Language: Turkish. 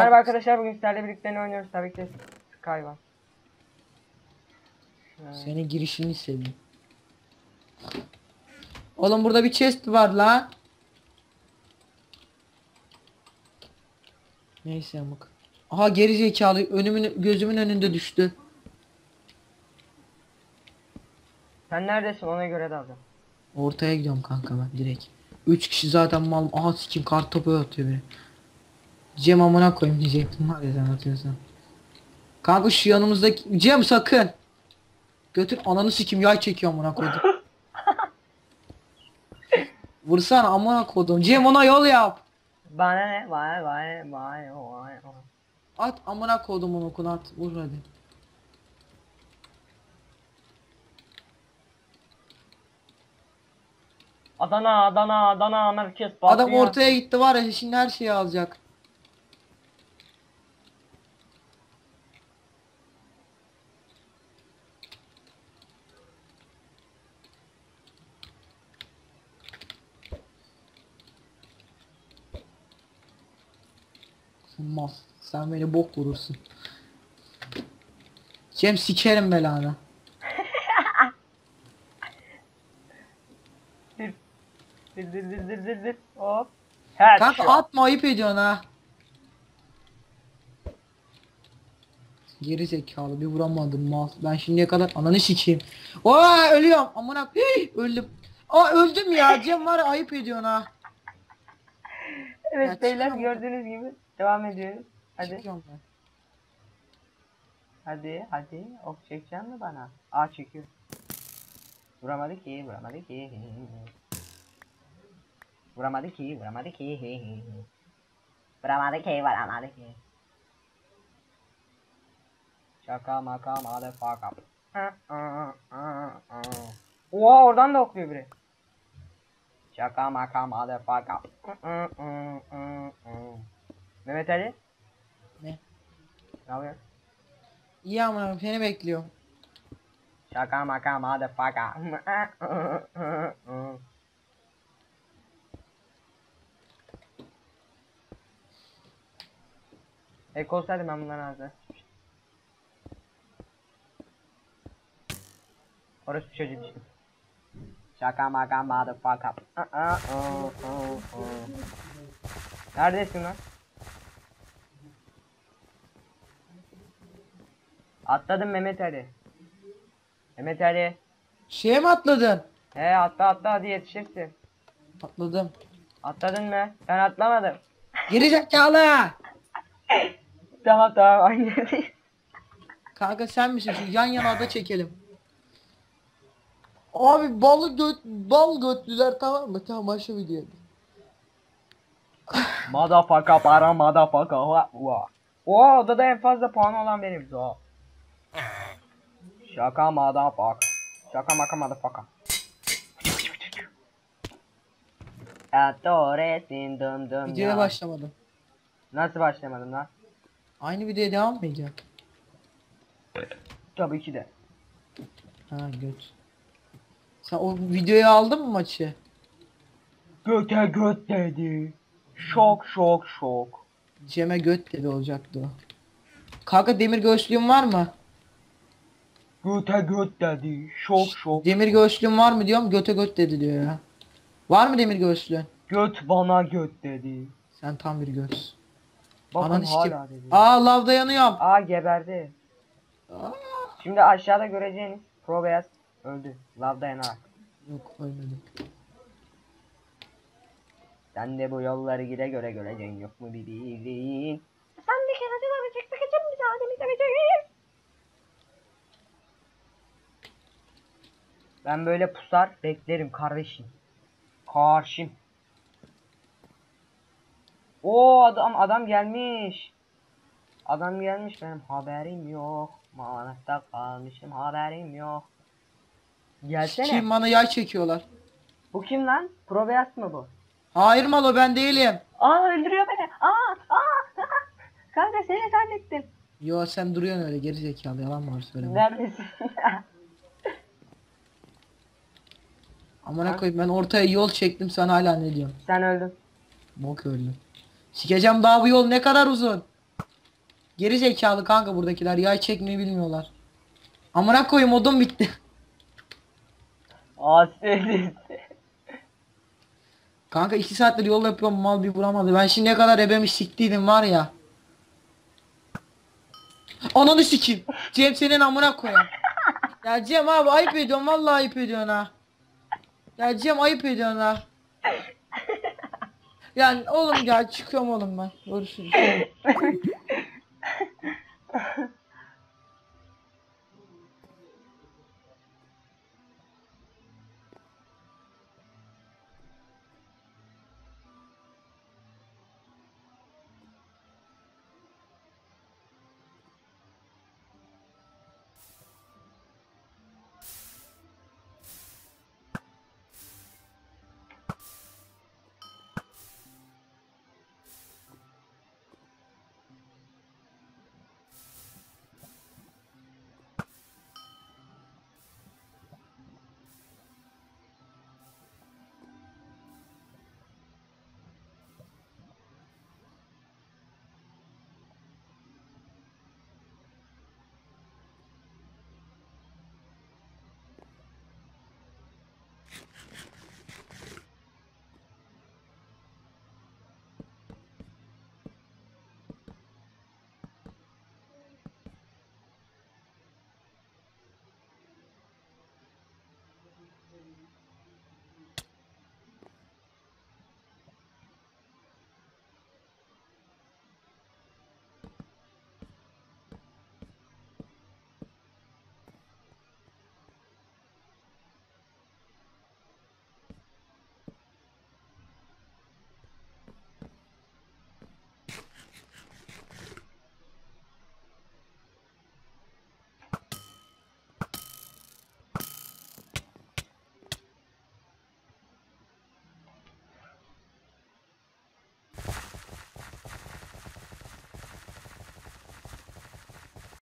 Merhaba arkadaşlar bugün sizlerle birlikte ne oynuyoruz tabii ki Skyvan. Senin girişini seveyim. Oğlum burada bir chest var la. Neyse amık. Aha geri zekalı önümün gözümün önünde düştü. Sen neredesin ona göre alacağım. Ortaya gidiyorum kanka ben direkt. 3 kişi zaten mal. Aha sikim kart topu atıyor biri. Cem amına koyayım diyecektim ya sen atıyorsan. Kanka şu yanımızdaki Cem sakın. Götür ananı sikim yay çekiyor amına koydum. Vursana amına koydum. Cem ona yol yap. Bana ne? Vay vay vay vay vay. At amına koydum onu okuna at. Vur hadi. Adana Adana Adana merkez. Adam ortaya gitti var ya şimdi her şeyi alacak. Mal. Sen beni bok vurursun. Cem sikerim belanı. Zir zir zir zir zir zir zir. Hop. Headshot. Kanka atma ayıp ediyorsun ha. Geri zekalı bir vuramadım mal. Ben şimdiye kadar ananı sikeyim. Oha ölüyorum. Amına Hii, öldüm. Aa öldüm ya. Cem var ya, ayıp ediyorsun ha. Evet Ya beyler çıkıyorum. gördüğünüz gibi devam ediyoruz. Hadi ben. hadi hadi ok çekecek mi bana? Aa çekiyor. Vuramadı ki vuramadı ki. Vuramadı ki vuramadı ki. Vuramadı ki vuramadı ki. Şaka maka motherfucker. Oha oradan da okluyor biri. Şaka maka motherfucker. Mehmet Ali. Ne? Ne yapıyorsun? İyi amına seni bekliyorum. Şaka maka motherfucker. Ek olsaydı ben bundan ağzı. Orası bir çocuk işte. Şaka maka motherfucker. Neredesin lan? Atladım Mehmet Ali. Mehmet Ali. Şeye mi atladın? He atla atla hadi yetişirsin. Atladım. Atladın mı? Ben atlamadım. Geri zekalı. tamam tamam aynı Kanka sen misin? Şu yan yana da çekelim. Abi balı göt bal götlüler tamam mı? Tamam başla video. Motherfucker para wa. Oo odada en fazla puan olan benim. Zo. Şaka motherfucker. Şaka maka motherfucker. Adoresin dım dım Videoya ya. başlamadım. Nasıl başlamadın lan? Aynı videoya devam mı ediyor? Tabii ki de. Ha göt. Sen o videoyu aldın mı maçı? Göte göt dedi. Şok şok şok. Cem'e göt dedi olacaktı o. Kanka demir göğüslüğün var mı? Göte göt dedi. Şok şok. Demir göğüslüğün var mı diyorum göte göt dedi diyor ya. Var mı demir göğüslüğün? Göt bana göt dedi. Sen tam bir göt. Bakın sikeyim. hala dedi. Aa lavda yanıyorum. Aa geberdi. Aa, Şimdi aşağıda göreceğiniz Pro Beyaz öldü. Lavda yanarak. Yok ölmedim. Sen de bu yolları gide göre göreceksin yok mu bir bildiğin. Ben böyle pusar beklerim kardeşim. Karşım. O adam adam gelmiş. Adam gelmiş benim haberim yok. Manasta kalmışım haberim yok. Gelsene. Kim bana yay çekiyorlar. Bu kim lan? Pro beyaz mı bu? Hayır malo ben değilim. Aa öldürüyor beni. Aa aa. Kanka seni zannettim. Yo sen duruyorsun öyle geri zekalı yalan var söyleme. Neredesin? Amına koyayım ben ortaya yol çektim sen hala ne diyorsun? Sen öldün. Bok öldüm. Sikeceğim daha bu yol ne kadar uzun. Geri zekalı kanka buradakiler yay çekmeyi bilmiyorlar. Amına koyayım odun bitti. Asil. Kanka iki saattir yol yapıyorum mal bir vuramadı. Ben şimdiye kadar ebemi siktiydim var ya. Ananı sikeyim. Cem senin amına koyayım. Ya Cem abi ayıp ediyorsun vallahi ayıp ediyorsun ha. Ya Cem ayıp ediyorsun ha. Yani oğlum gel çıkıyorum oğlum ben. Görüşürüz.